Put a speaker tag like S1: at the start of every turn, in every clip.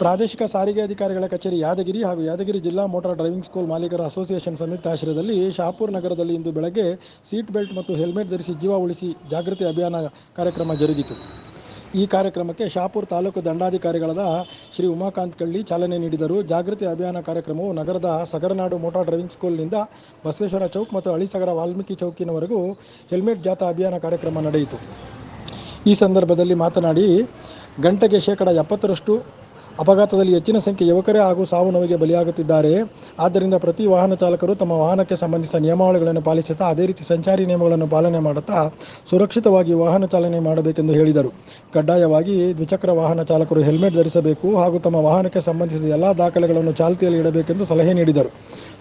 S1: ಪ್ರಾದೇಶಿಕ ಸಾರಿಗೆ ಅಧಿಕಾರಿಗಳ ಕಚೇರಿ ಯಾದಗಿರಿ ಹಾಗೂ ಯಾದಗಿರಿ ಜಿಲ್ಲಾ ಮೋಟಾರ್ ಡ್ರೈವಿಂಗ್ ಸ್ಕೂಲ್ ಮಾಲೀಕರ ಅಸೋಸಿಯೇಷನ್ ಸಂಯುಕ್ತ ಆಶ್ರಯದಲ್ಲಿ ಶಾಪುರ್ ನಗರದಲ್ಲಿ ಇಂದು ಬೆಳಗ್ಗೆ ಸೀಟ್ ಬೆಲ್ಟ್ ಮತ್ತು ಹೆಲ್ಮೆಟ್ ಧರಿಸಿ ಜೀವ ಉಳಿಸಿ ಜಾಗೃತಿ ಅಭಿಯಾನ ಕಾರ್ಯಕ್ರಮ ಜರುಗಿತು. ಈ ಕಾರ್ಯಕ್ರಮಕ್ಕೆ ಶಾಪುರ್ ತಾಲೂಕು ದಂಡಾಧಿಕಾರಿಗಳಾದ ಶ್ರೀ ಉಮಾಕಾಂತ್ ಕಳ್ಳಿ ಚಾಲನೆ ನೀಡಿದರು. ಜಾಗೃತಿ ಅಭಿಯಾನ ಕಾರ್ಯಕ್ರಮವು ನಗರದ ಸಗರನಾಡು ಮೋಟಾರ್ ಡ್ರೈವಿಂಗ್ ಸ್ಕೂಲ್ನಿಂದ ಬಸವೇಶ್ವರ ಚೌಕ್ ಮತ್ತು ಅಳಿಸಗರ ವಾಲ್ಮೀಕಿ ಚೌಕಿನವರೆಗೂ ಹೆಲ್ಮೆಟ್ ಜಾಥಾ ಅಭಿಯಾನ ಕಾರ್ಯಕ್ರಮ ನಡೆಯಿತು. ಈ ಸಂದರ್ಭದಲ್ಲಿ ಮಾತನಾಡಿ, ಗಂಟೆಗೆ ಶೇಕಡ ಎಪ್ಪತ್ತರಷ್ಟು ಅಪಘಾತದಲ್ಲಿ ಹೆಚ್ಚಿನ ಸಂಖ್ಯೆ ಯುವಕರೇ ಹಾಗೂ ಸಾವು ನೋವಿಗೆ ಬಲಿಯಾಗುತ್ತಿದ್ದಾರೆ. ಆದ್ದರಿಂದ ಪ್ರತಿ ವಾಹನ ಚಾಲಕರು ತಮ್ಮ ವಾಹನಕ್ಕೆ ಸಂಬಂಧಿಸಿದ ನಿಯಮಾವಳಿಗಳನ್ನು ಪಾಲಿಸುತ್ತಾ ಅದೇ ರೀತಿ ಸಂಚಾರಿ ನಿಯಮಗಳನ್ನು ಪಾಲನೆ ಮಾಡುತ್ತಾ ಸುರಕ್ಷಿತವಾಗಿ ವಾಹನ ಚಾಲನೆ ಮಾಡಬೇಕೆಂದು ಹೇಳಿದರು. ಕಡ್ಡಾಯವಾಗಿ ದ್ವಿಚಕ್ರ ವಾಹನ ಚಾಲಕರು ಹೆಲ್ಮೆಟ್ ಧರಿಸಬೇಕು ಹಾಗೂ ತಮ್ಮ ವಾಹನಕ್ಕೆ ಸಂಬಂಧಿಸಿದ ಎಲ್ಲ ದಾಖಲೆಗಳನ್ನು ಚಾಲ್ತಿಯಲ್ಲಿ ಇಡಬೇಕೆಂದು ಸಲಹೆ ನೀಡಿದರು.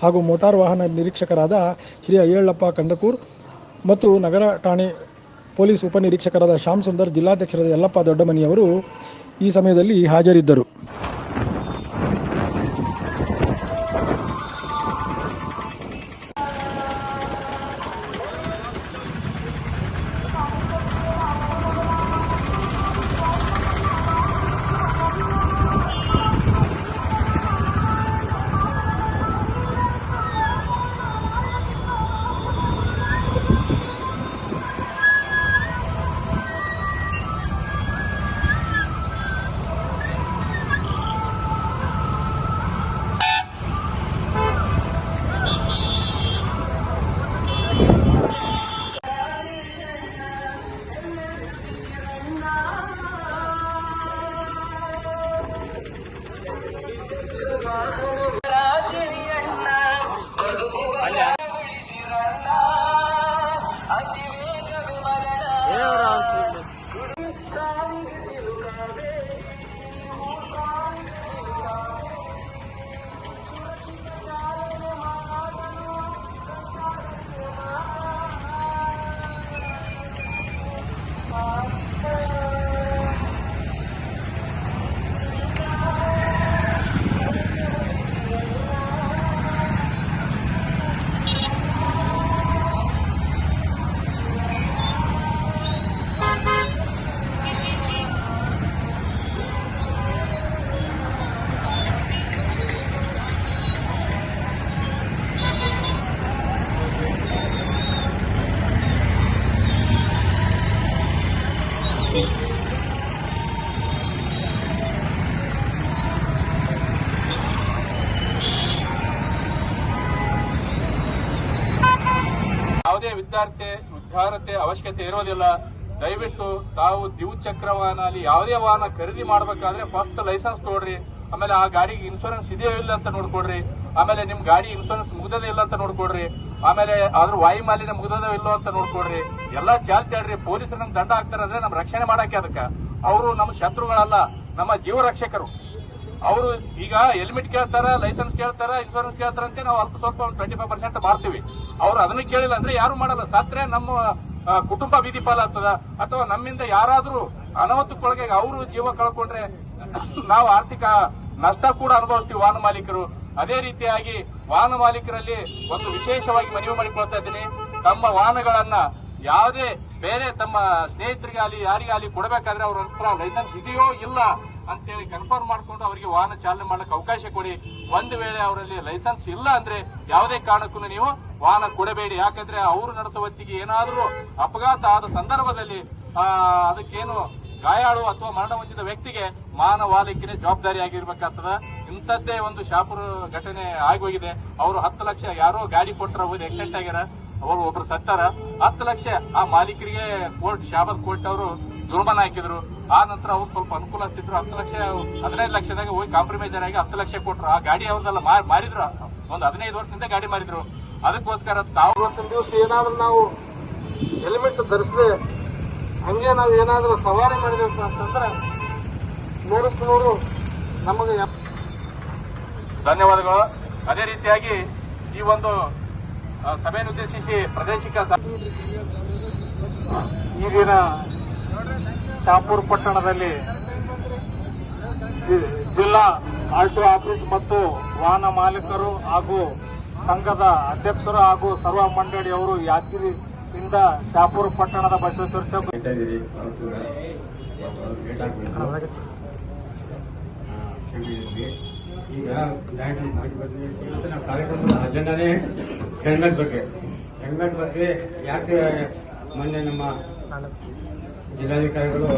S1: ಹಾಗೂ ಮೋಟಾರ್ ವಾಹನ ನಿರೀಕ್ಷಕರಾದ ಶ್ರೀ ಅಯ್ಯಳ್ಳಪ್ಪ ಕಂಡಕೂರ್ ಮತ್ತು ನಗರ ಠಾಣೆ ಪೊಲೀಸ್ ಉಪನಿರೀಕ್ಷಕರಾದ ಶ್ಯಾಮ್ ಸುಂದರ್, ಜಿಲ್ಲಾಧ್ಯಕ್ಷರಾದ ಯಲ್ಲಪ್ಪ ದೊಡ್ಡಮನಿಯವರು ಈ ಸಮಯದಲ್ಲಿ ಹಾಜರಿದ್ದರು.
S2: ವಿದ್ಯಾರ್ಥಿ ವಿದ್ಯಾರ್ಥಿ ಅವಶ್ಯಕತೆ ಇರೋದಿಲ್ಲ. ದಯವಿಟ್ಟು ತಾವು ದ್ವಿಚಕ್ರ ವಾಹನ ಅಲ್ಲಿ ಯಾವುದೇ ವಾಹನ ಖರೀದಿ ಮಾಡ್ಬೇಕಾದ್ರೆ ಫಸ್ಟ್ ಲೈಸೆನ್ಸ್ ತಗೊಳ್ರಿ. ಆಮೇಲೆ ಆ ಗಾಡಿಗೆ ಇನ್ಶೂರೆನ್ಸ್ ಇದೆಯೋ ಇಲ್ಲ ಅಂತ ನೋಡ್ಕೊಡ್ರಿ ಆಮೇಲೆ ನಿಮ್ ಗಾಡಿ ಇನ್ಶೂರೆನ್ಸ್ ಮುಗ್ದದೇ ಇಲ್ಲ ಅಂತ ನೋಡ್ಕೊಡ್ರಿ ಆಮೇಲೆ ಅದ್ರ ವಾಯು ಮಾಲಿನ್ಯ ಮುಗ್ದದೋ ಇಲ್ಲೋ ಅಂತ ನೋಡ್ಕೊಡ್ರಿ ಎಲ್ಲಾ ಚಾಲ್ತಿ ಆಡ್ರಿ. ಪೊಲೀಸರು ನಮ್ಗೆ ದಂಡ ಹಾಕ್ತಾರಂದ್ರೆ ನಮ್ ರಕ್ಷಣೆ ಮಾಡಕ್ಕೆ ಅದಕ್ಕೆ. ಅವರು ನಮ್ಮ ಶತ್ರುಗಳಲ್ಲ, ನಮ್ಮ ಜೀವ ರಕ್ಷಕರು ಅವರು ಈಗ ಹೆಲ್ಮೆಟ್ ಕೇಳ್ತಾರ, ಲೈಸೆನ್ಸ್ ಕೇಳ್ತಾರ ಇನ್ಶೂರೆನ್ಸ್ ಕೇಳ್ತಾರ ಅಂತ ನಾವು ಅಲ್ಪ ಸ್ವಲ್ಪ ಒಂದು ಟ್ವೆಂಟಿ ಫೈವ್ ಪರ್ಸೆಂಟ್ ಮಾಡ್ತೀವಿ. ಅವ್ರು ಅದನ್ನ ಕೇಳಿಲ್ಲ ಅಂದ್ರೆ ಯಾರು ಮಾಡಲ್ಲ. ಸತ್ರೆ ನಮ್ಮ ಕುಟುಂಬ ಬೀದಿ ಪಾಲಾಗ್ತದ? ಅಥವಾ ನಮ್ಮಿಂದ ಯಾರಾದ್ರೂ ಅನಾಹುತಕ್ಕೊಳಗೆ ಅವರು ಜೀವ ಕಳ್ಕೊಂಡ್ರೆ ನಾವು ಆರ್ಥಿಕ ನಷ್ಟ ಕೂಡ ಅನುಭವಿಸ್ತೀವಿ ವಾಹನ ಮಾಲೀಕರು. ಅದೇ ರೀತಿಯಾಗಿ ವಾಹನ ಮಾಲೀಕರಲ್ಲಿ ಒಂದು ವಿಶೇಷವಾಗಿ ಮನವಿ ಮಾಡಿಕೊಳ್ತಾ ಇದ್ದೀನಿ. ತಮ್ಮ ವಾಹನಗಳನ್ನ ಯಾವುದೇ ಬೇರೆ ತಮ್ಮ ಸ್ನೇಹಿತರಿಗಾಗಲಿ, ಯಾರಿಗಾಗಲಿ ಕೊಡಬೇಕಾದ್ರೆ ಅವ್ರ ಹತ್ರ ಲೈಸೆನ್ಸ್ ಇದೆಯೋ ಇಲ್ಲ ಅಂತೇಳಿ ಕನ್ಫರ್ಮ್ ಮಾಡಿಕೊಂಡು ಅವರಿಗೆ ವಾಹನ ಚಾಲನೆ ಮಾಡಕ್ಕೆ ಅವಕಾಶ ಕೊಡಿ. ಒಂದು ವೇಳೆ ಅವರಲ್ಲಿ ಲೈಸೆನ್ಸ್ ಇಲ್ಲ ಅಂದ್ರೆ ಯಾವುದೇ ಕಾರಣಕ್ಕೂ ನೀವು ವಾಹನ ಕೊಡಬೇಡಿ. ಯಾಕಂದ್ರೆ ಅವರು ನಡೆಸುವ ಹೊತ್ತಿಗೆ ಏನಾದರೂ ಅಪಘಾತ ಆದ ಸಂದರ್ಭದಲ್ಲಿ ಅದಕ್ಕೇನು ಗಾಯಾಳು ಅಥವಾ ಮರಣ ಹೊಂದಿದ ವ್ಯಕ್ತಿಗೆ ಜವಾಬ್ದಾರಿ ಆಗಿರ್ಬೇಕಾಗ್ತದ. ಇಂಥದ್ದೇ ಒಂದು ಶಾಪುರ ಘಟನೆ ಆಗೋಗಿದೆ. ಅವರು ಹತ್ತು ಲಕ್ಷ ಯಾರೋ ಗಾಡಿ ಕೊಟ್ಟರ ಹೋಗಿ ಆಕ್ಸಿಡೆಂಟ್ ಆಗ್ಯಾರ. ಅವರು ಒಬ್ರು ಸತ್ತಾರ. ಹತ್ತು ಲಕ್ಷ ಆ ಮಾಲೀಕರಿಗೆ ಕೋರ್ಟ್ ಶಾಪದ ಕೋರ್ಟ್ ಅವರು ಜುರ್ಮಾನ ಹಾಕಿದ್ರು. ಆ ನಂತರ ಅವ್ರು ಸ್ವಲ್ಪ ಅನುಕೂಲ ಆಗ್ತಿದ್ರು ಹತ್ತು ಲಕ್ಷ ಹದಿನೈದು ಲಕ್ಷದಾಗ ಹೋಗಿ ಕಾಂಪ್ರಮೈಸ್ ಆಗಿ ಹತ್ತು ಲಕ್ಷ ಕೊಟ್ರು. ಆ ಗಾಡಿ ಅವ್ರದೆಲ್ಲ ಮಾರ್- ಮಾರಿದ್ರು. ಒಂದು ಹದಿನೈದು ವರ್ಷದಿಂದ ಗಾಡಿ ಮಾರಿದ್ರು. ಅದಕ್ಕೋಸ್ಕರ ತಾವು
S3: ಇವತ್ತಿನ ದಿವಸ ಏನಾದ್ರೂ ನಾವು ಹೆಲ್ಮೆಟ್ ಧರಿಸದೆ ಹಂಗೆ ನಾವು ಏನಾದ್ರೂ ಸವಾರಿ ಮಾಡಿದ್ವಿ ಅಂತಂದ್ರೆ ನೂರಕ್ಕೆ ನೂರು ನಮಗೆ
S2: ಧನ್ಯವಾದಗಳು. ಅದೇ ರೀತಿಯಾಗಿ ಈ ಒಂದು ಸಭೆಯನ್ನು ಉದ್ದೇಶಿಸಿ ಪ್ರಾದೇಶಿಕ
S3: ಈಗಿನ ಶಾಪುರ್ ಪಟ್ಟಣದಲ್ಲಿ ಜಿ- ಜಿಲ್ಲಾ ಆಲ್ಟೋ ಆಫೀಸ್ ಮತ್ತು ವಾಹನ ಮಾಲೀಕರು ಹಾಗೂ ಸಂಘದ ಅಧ್ಯಕ್ಷರು ಹಾಗೂ ಸರ್ವ ಮಂಡಳಿಯವರು ಯಾದಗಿರಿಯಿಂದ ಶಾಪುರ್ ಪಟ್ಟಣದ ಬಸವೇಶ್ವರ
S4: ಈಗ ಕಾರ್ಯಕ್ರಮದ ಅಜೆಂಡಾನೇ ಹೆಲ್ಮೆಟ್ ಬಗ್ಗೆ. ಹೆಲ್ಮೆಟ್ ಬಗ್ಗೆ ಯಾಕೆ ಮೊನ್ನೆ ನಮ್ಮ ಜಿಲ್ಲಾಧಿಕಾರಿಗಳು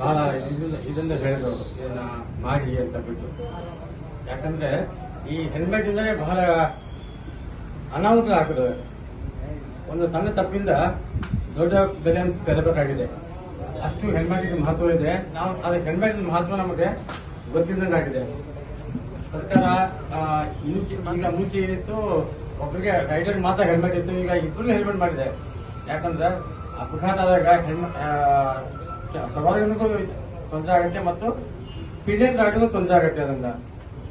S4: ಬಹಳ ಇದನ್ನ ಇದನ್ನ ಹೇಳಿದ್ರು, ಇದನ್ನ ಮಾಡಿ ಅಂತ ಬಿಟ್ಟು. ಯಾಕಂದ್ರೆ ಈ ಹೆಲ್ಮೆಟ್ ಇಂದಲೇ ಬಹಳ ಅನಾಹುತ ಆಗ್ತದೆ. ಒಂದು ಸಣ್ಣ ತಪ್ಪಿಂದ ದೊಡ್ಡ ಬೆಲೆಯನ್ನು ತೆರಬೇಕಾಗಿದೆ ಅಷ್ಟು ಹೆಲ್ಮೆಟ್ಗೆ ಮಹತ್ವ ಇದೆ. ನಾವು ಅದ ಹೆಲ್ಮೆಟ್ ಮಹತ್ವ ನಮಗೆ ಗೊತ್ತಿದ್ದಂಗಾಗಿದೆ. ಸರ್ಕಾರ ಈಗ ಮುಂಚೆ ಏನಿತ್ತು ಒಬ್ಬರಿಗೆ ರೈಡರ್ ಮಾತ್ರ ಹೆಲ್ಮೆಟ್ ಇತ್ತು, ಈಗ ಇಬ್ಬರು ಹೆಲ್ಮೆಟ್ ಮಾಡಿದೆ. ಯಾಕಂದ್ರೆ ಅಪಘಾತ ಆದಾಗ ಹೆಲ್ಮೆಟ್ ಸವಾರಿಗೂ ತೊಂದರೆ ಆಗುತ್ತೆ ಮತ್ತು ಪಿಲಿಯನ್ ಗಾಡಿಗೂ ತೊಂದರೆ ಆಗುತ್ತೆ ಅದರಿಂದ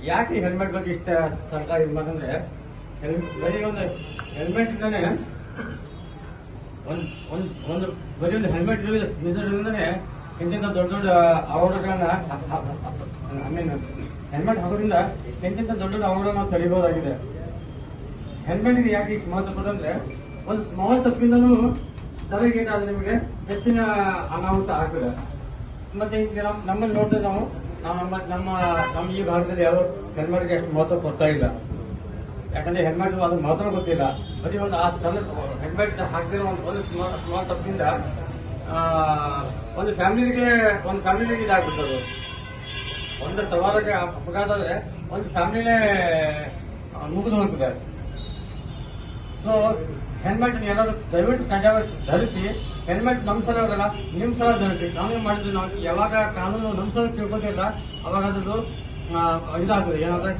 S4: ಯಾಕೆ ಹೆಲ್ಮೆಟ್ ಬಗ್ಗೆ ಇಷ್ಟ ಸರ್ಕಾರ ಇದು ಮಾಡಂದ್ರೆ ಹೆಲ್ಮೆಟ್ ಬರೀ ಒಂದು ಹೆಲ್ಮೆಟ್ ಇಂದಾನೆ ಒಂದು ಒಂದು ಒಂದು, ಬರೀ ಒಂದು ಹೆಲ್ಮೆಟ್ ಇದರಿಂದನೇ ಇಂತಿಂತ ದೊಡ್ಡ ದೊಡ್ಡ ಅವಘಡಗಳನ್ನ ಐ ಮೀನ್ ಹೆಲ್ಮೆಟ್ ಹಾಕೋದ್ರಿಂದ ಇಂತಿಂತ ದೊಡ್ಡ ದೊಡ್ಡ ಅವಘಡ ನಾವು ತಡಿಬಹುದಾಗಿದೆ ಹೆಲ್ಮೆಟ್ಗೆ ಯಾಕೆ ಮಹತ್ವ ಕೊಟ್ಟಂದ್ರೆ ಒಂದು ಸ್ಮಾಲ್ ತಪ್ಪಿಂದನೂ ತಲೆಗೇನಾದ್ರೆ ನಿಮಗೆ ಹೆಚ್ಚಿನ ಅನಾಹುತ ಆಗಲ್ಲ ಮತ್ತೆ ಈಗ ನಮ್ ನಮ್ಮಲ್ಲಿ ನೋಡಿದ್ರೆ ನಾವು ನಾವು ನಮ್ಮ ನಮ್ಮ ನಮ್ಮ ಈ ಭಾಗದಲ್ಲಿ ಯಾವ ಹೆಲ್ಮೆಟ್ಗೆ ಅಷ್ಟು ಮಹತ್ವ ಕೊಡ್ತಾ ಇಲ್ಲ. ಯಾಕಂದ್ರೆ ಹೆಲ್ಮೆಟ್ ಅದು ಮಹತ್ವ ಗೊತ್ತಿಲ್ಲ. ಬರೀ ಒಂದು ಆ ಸ್ಥಳ ಹೆಲ್ಮೆಟ್ ಹಾಕ್ತಿರೋ ಒಂದು ಒಂದು ಸ್ಮಾಲ್ ತಪ್ಪಿಂದ ಒಂದು ಫ್ಯಾಮಿಲಿಗೆ ಒಂದು ಫ್ಯಾಮಿಲಿಗೆ ಇದಾಗ್ಬಿಡ್ತದೆ ಒಂದು ಸವಾರಕ್ಕೆ ಅಪಘಾತ ಆದ್ರೆ ಒಂದು ಫ್ಯಾಮಿಲಿನೇ ಮುಗಿದು ಹೋಗ್ತದೆ. ಸೊ ಹೆಲ್ಮೆಟ್ ಎಲ್ಲರೂ ದಯವಿಟ್ಟು ಕಡ್ಡಾಯ ಧರಿಸಿ ಹೆಲ್ಮೆಟ್ ನಮ್ಮ ಸಲ ಹೋಗಲ್ಲ ನಿಮ್ ಸಲ ಧರಿಸಿ. ಕಾನೂನು ಮಾಡಿದ್ವಿ ನಾವು ಯಾವಾಗ ಕಾನೂನು ನಮ್ಮ ಸಲ ತಿಳ್ಕೊತಿಲ್ಲ ಅವಾಗ ಅದ್ರದ್ದು ಇದಾಗ್ತದೆ. ಏನಂದ್ರೆ